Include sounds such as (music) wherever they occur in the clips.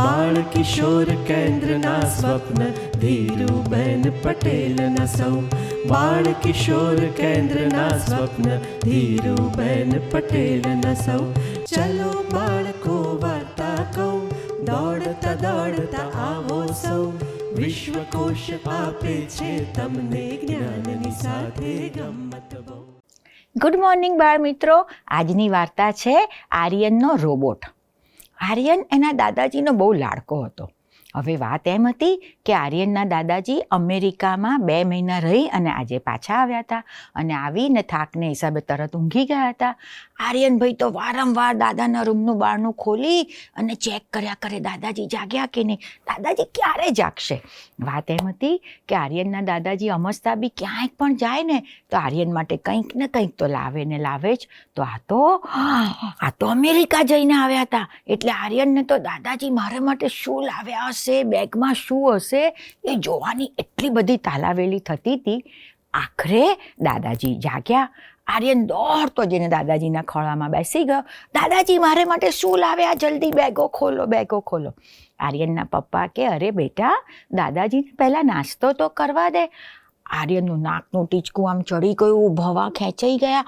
બાળ કિશોર કેન્દ્રના સ્વપ્ન ધીરુબેન પટેલના સૌ બાળ કિશોર કેન્દ્રના સ્વપ્ન ધીરુબેન પટેલના સૌ ચલો બાળકો વાર્તા કહું દોડતા દોડતા આવો સૌ વિશ્વકોશ આપે છે તમને જ્ઞાનની સાથે ગમત બહુ ગુડ મોર્નિંગ બાળ મિત્રો આજની વાર્તા છે આર્યનનો રોબોટ। આર્યન એના દાદાજીનો બહુ લાડકો હતો. હવે વાત એમ હતી કે આર્યનના દાદાજી અમેરિકામાં બે મહિના રહી અને આજે પાછા આવ્યા હતા અને આવીને થાકને હિસાબે તરત ઊંઘી ગયા હતા. આર્યનભાઈ તો વારંવાર દાદાના રૂમનું બારણું ખોલી અને ચેક કર્યા કરે દાદાજી જાગ્યા કે નહીં? દાદાજી ક્યારે જાગશે? વાત એમ હતી કે આર્યનના દાદાજી અમસ્તા બી ક્યાંય પણ જાય ને તો આર્યન માટે કંઈક ને કંઈક તો લાવે ને લાવે જ. તો આ તો આ તો અમેરિકા જઈને આવ્યા હતા. એટલે આર્યનને તો દાદાજી મારા માટે શું લાવ્યા હશે? બેગમાં શું હશે, એ જોવાની એટલી બધી તાલાવેલી થતી હતી. આખરે દાદાજી જાગ્યા. આર્યન દોડતો જઈને દાદાજીના ખોળામાં બેસી ગયો. દાદાજી, મારે માટે શું લાવ્યા જલ્દી? બેગો ખોલો બેગો ખોલો. આર્યનના પપ્પા કે, અરે બેટા, દાદાજીને પહેલાં નાસ્તો તો કરવા દે. આર્યનનું નાકનું ટીચકું આમ ચડી ગયું ભવા ખેંચાઈ ગયા.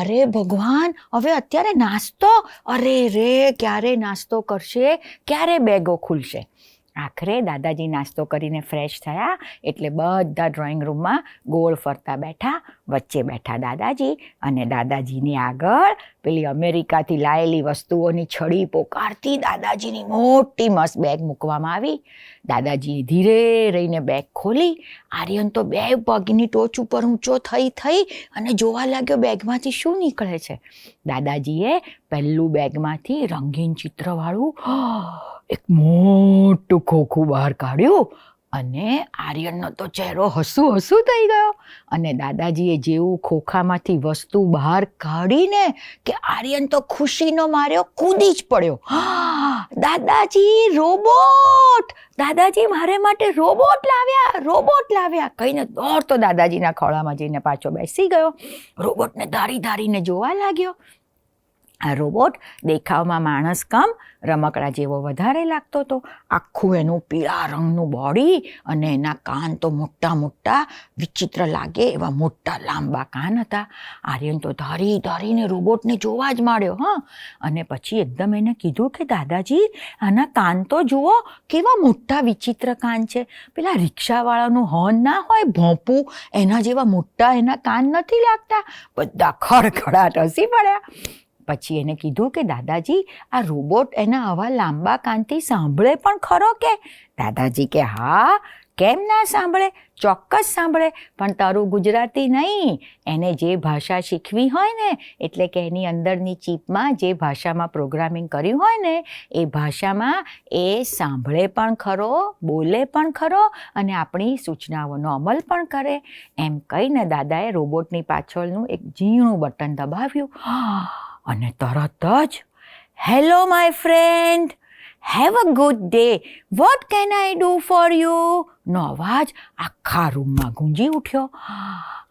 અરે ભગવાન, હવે અત્યારે નાસ્તો? અરે રે, ક્યારે નાસ્તો કરશે? ક્યારે બેગો ખુલશે? આખરે દાદાજી નાસ્તો કરીને ફ્રેશ થયા એટલે બધા ડ્રોઈંગ રૂમમાં ગોળ ફરતા બેઠા. વચ્ચે બેઠા દાદાજી અને દાદાજીની આગળ પેલી અમેરિકાથી લાયેલી વસ્તુઓની છડી પોકારતી દાદાજીની મોટી મસ્ત બેગ મૂકવામાં આવી. દાદાજીએ ધીરે રહીને બેગ ખોલી. આર્યન તો બે પગની ટોચ ઉપર ઊંચો થઈ થઈ અને જોવા લાગ્યો બેગમાંથી શું નીકળે છે. દાદાજીએ પહેલું બેગમાંથી રંગીન ચિત્રવાળું, (gasps) એક મોટું ખોખું બહાર કાઢ્યું અને આર્યનનો તો ચહેરો હસું હસું થઈ ગયો. અને દાદાજીએ જેવું ખોખામાંથી વસ્તુ બહાર કાઢીને કે આર્યન તો ખુશીનો માર્યો, કૂદી જ પડ્યો. (gasps) દાદાજી, રોબોટ! દાદાજી મારે માટે રોબોટ લાવ્યા રોબોટ લાવ્યા. કહીને દોડતો દાદાજીના ખોળામાં જઈને પાછો બેસી ગયો. રોબોટને ધારી ધારીને જોવા લાગ્યો. આ રોબોટ દેખાવમાં માણસ કમ, રમકડા જેવો વધારે લાગતો હતો આખું એનું પીળા રંગનું બોડી અને એના કાન તો મોટા મોટા વિચિત્ર લાગે એવા મોટા લાંબા કાન હતા. આર્યન તો ધરી ધરીને રોબોટને જોવા જ માંડ્યો, હા. અને પછી એકદમ એને કીધું કે, દાદાજી, આના કાન તો જુઓ, કેવા મોટા વિચિત્ર કાન છે. પેલા રિક્ષાવાળાનું હોર્ન ના હોય, ભોંપું, એના જેવા મોટા એના કાન નથી લાગતા. બધા ખડખડાટ હસી પડ્યા. પછી એને કીધું કે, દાદાજી, આ રોબોટ એના આવા લાંબા કાનથી સાંભળે પણ ખરો કે? દાદાજી કે, હા, કેમ ના સાંભળે? ચોક્કસ સાંભળે, પણ તારું ગુજરાતી નહીં. એને જે ભાષા શીખવી હોય ને, એટલે કે એની અંદરની ચીપમાં જે ભાષામાં પ્રોગ્રામિંગ કર્યું હોય ને, એ ભાષામાં એ સાંભળે પણ ખરો, બોલે પણ ખરો અને આપણી સૂચનાઓનો અમલ પણ કરે. એમ કહીને દાદાએ રોબોટની પાછળનું એક ઝીણું બટન દબાવ્યું. અને તરત જ hello my friend have a good day what can I do for you નો અવાજ આખા રૂમમાં ગુંજી ઉઠ્યો.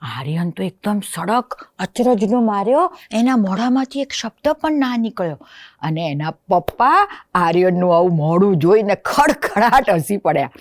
આર્યન તો એકદમ સડક અચરજનો માર્યો. એના મોઢામાંથી એક શબ્દ પણ ના નીકળ્યો. અને એના પપ્પા આર્યનનું આવું મોઢું જોઈને ખડખડાટ હસી પડ્યા.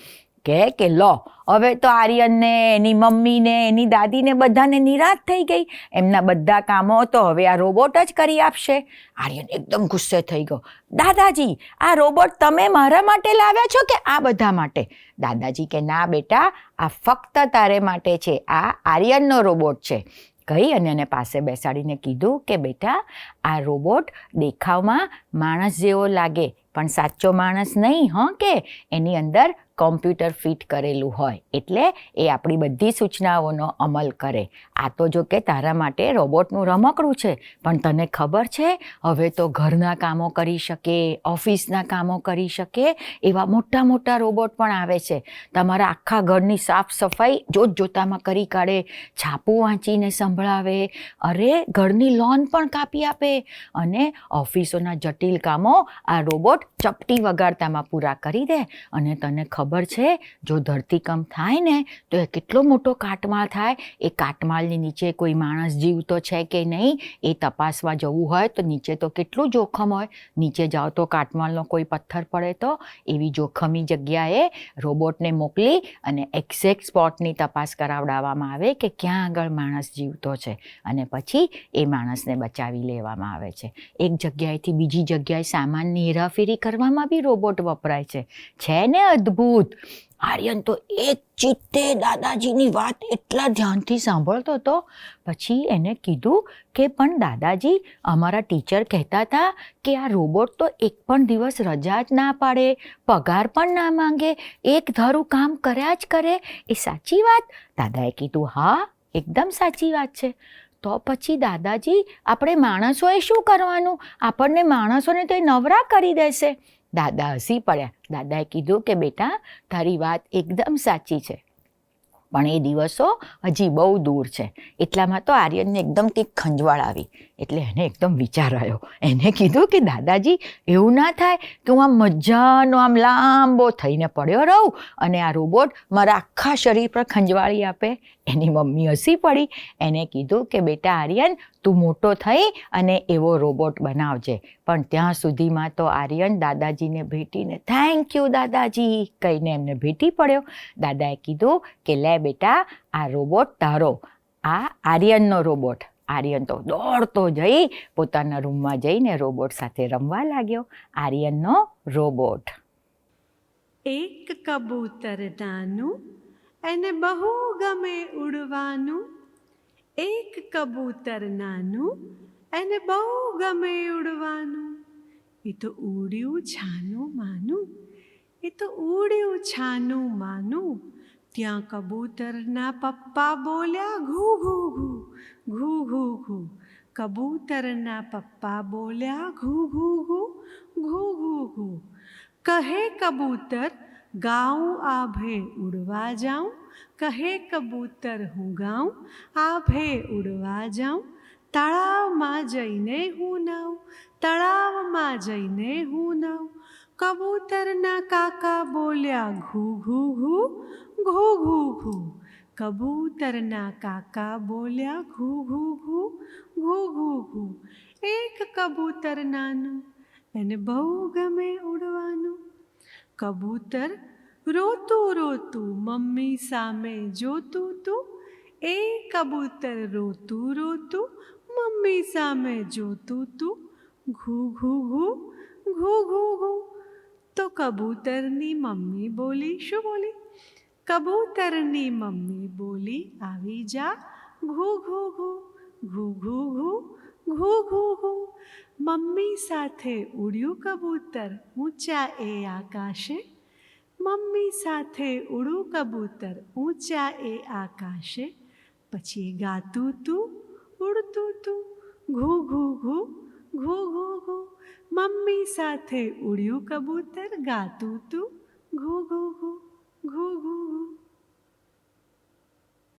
કે કે લો, હવે તો આર્યનને, એની મમ્મીને, એની દાદીને બધાને નિરાશ થઈ ગઈ. એમના બધા કામો તો હવે આ રોબોટ જ કરી આપશે. આર્યન એકદમ ગુસ્સે થઈ ગયો. દાદાજી, આ રોબોટ તમે મારા માટે લાવ્યા છો કે આ બધા માટે? દાદાજી કે ના બેટા, આ ફક્ત તારે માટે છે. આ આર્યનનો રોબોટ છે. કહી અને એને પાસે બેસાડીને કીધું કે, બેટા, આ રોબોટ દેખાવમાં માણસ જેવો લાગે, પણ સાચો માણસ નહીં, હં કે? એની અંદર કોમ્પ્યુટર ફિટ કરેલું હોય એટલે એ આપણી બધી સૂચનાઓનો અમલ કરે. આ તો જો કે તારા માટે રોબોટનું રમકડું છે, પણ તને ખબર છે, હવે તો ઘરના કામો કરી શકે, ઓફિસના કામો કરી શકે, એવા મોટા મોટા રોબોટ પણ આવે છે. તમારા આખા ઘરની સાફ સફાઈ જોત જોતામાં કરી કાઢે, છાપું વાંચીને સંભળાવે, અરે ઘરની લોન પણ કાપી આપે. અને ઓફિસોના જટિલ કામો આ રોબોટ ચપટી વગાડતામાં પૂરા કરી દે અને તને ખબર છે? જો ધરતીકંપ થાય ને, તો એ કેટલો મોટો કાટમાળ થાય? એ કાટમાળની નીચે કોઈ માણસ જીવતો છે કે નહીં? એ તપાસવા જવું હોય તો નીચે તો કેટલું જોખમ હોય? નીચે જાઓ તો કાટમાળનો કોઈ પથ્થર પડે તો? એવી જોખમી જગ્યાએ રોબોટને મોકલી અને એક્ઝેક્ટ સ્પોટની તપાસ કરાવડાવવામાં આવે કે ક્યાં આગળ માણસ જીવતો છે અને પછી એ માણસને બચાવી લેવામાં આવે છે. એક જગ્યાએથી બીજી જગ્યાએ સામાનની હેરાફેરી કરવામાં બી રોબોટ વપરાય છે. છે ને અદ્ભુત આર્યન તો એક ચિત્તે દાદાજીની વાત એટલા ધ્યાનથી સાંભળતો હતો. પછી એને કીધું કે, પણ દાદાજી, અમારા ટીચર કહેતા હતા કે આ રોબોટ તો એક પણ દિવસ રજા જ ના પાડે, પગાર પણ ના માંગે, એક ધારું કામ કર્યા જ કરે. એ સાચી વાત? દાદાએ કીધું, હા, એકદમ સાચી વાત છે. તો પછી દાદાજી, આપણે માણસોએ શું કરવાનું? આપણને માણસોને તો એ નવરા કરી દેશે. દાદા હસી પડ્યા. દાદાએ કીધું કે, બેટા, તારી વાત એકદમ સાચી છે. પણ એ દિવસો હજી બહુ દૂર છે. એટલામાં તો આર્યનને એકદમ કંઈક ખંજવાળ આવી. એટલે એને એકદમ વિચાર આવ્યો. એને કીધું કે, દાદાજી, એવું ના થાય કે હું આમ મજાનો, આમ લાંબો થઈને પડ્યો રહું અને આ રોબોટ મારા આખા શરીર પર ખંજવાળી આપે. એની મમ્મી હસી પડી. એને કીધું કે, બેટા આર્યન, તું મોટો થઈ અને એવો રોબોટ બનાવજે. પણ ત્યાં સુધીમાં તો આર્યન દાદાજીને ભેટીને થેન્ક યુ દાદાજી, કહીને એમને ભેટી પડ્યો. દાદાએ કીધું કે, લે બેટા, આ રોબોટ તારો. આ આર્યનનો રોબોટ. આર્યન તો દોડતો જઈ પોતાના રૂમમાં જઈને રોબોટ સાથે રમવા લાગ્યો. આર્યનનો રોબોટ. એક કબૂતર નાનું એને બહુ ગમે ઉડવાનું. એક કબૂતર નાનું, એને બહુ ગમે ઉડવાનું. એ તો ઉડ્યું છાનું માનું એ તો ઉડ્યું છાનું માનું. ત્યાં કબૂતરના પપ્પા બોલ્યા, ઘૂ ઘૂ ઘૂ ઘૂ ઘૂ ઘૂ. કબૂતરના પપ્પા બોલ્યા, ઘૂ ઘૂ ઘૂ ઘૂ ઘૂ ઘૂ. કહે કબૂતર ગાઉં આભે ઉડવા જાઉં, કહે કબૂતર હું ગાઉં, આભે ઉડવા જાઉં, તળાવમાં જઈને હું નાઉં, તળાવમાં જઈને હું નાઉં. કબૂતરના કાકા બોલ્યા, ઘૂ ઘૂ ઘૂ ઘૂ ઘૂ ઘૂ. કબૂતરના કાકા બોલ્યા, ઘૂ ઘૂ ઘૂ ઘૂ ઘૂ ઘૂ. એક કબૂતર નાનું, એને બહુ ગમે ઉડવાનું. કબૂતર રોતું રોતું મમ્મી સામે જોતું તું, એ કબૂતર રોતું રોતું મમ્મી સામે જોતું તું. ઘૂ ઘૂ ઘૂ ઘૂ ઘૂ ઘૂ. તો કબૂતરની મમ્મી બોલી, શું બોલી? કબૂતરની મમ્મી બોલી, આવી જા. ઘૂ ઘૂ ઘૂ ઘૂ ઘૂ ઘૂ. ઘૂ ઘૂ ઘૂ મમ્મી સાથે ઉડ્યું કબૂતર ઊંચા એ આકાશે મમ્મી સાથે ઉડું કબૂતર ઊંચા એ આકાશે પછી ગાતું તું ઉડતું તું ઘૂ ઘૂ ઘૂ ઘૂ ઘૂ ઘૂ મમ્મી સાથે ઉડ્યું કબૂતર ગાતું તું ઘૂ ઘૂ ઘૂ ઘૂ ઘૂ ઘૂ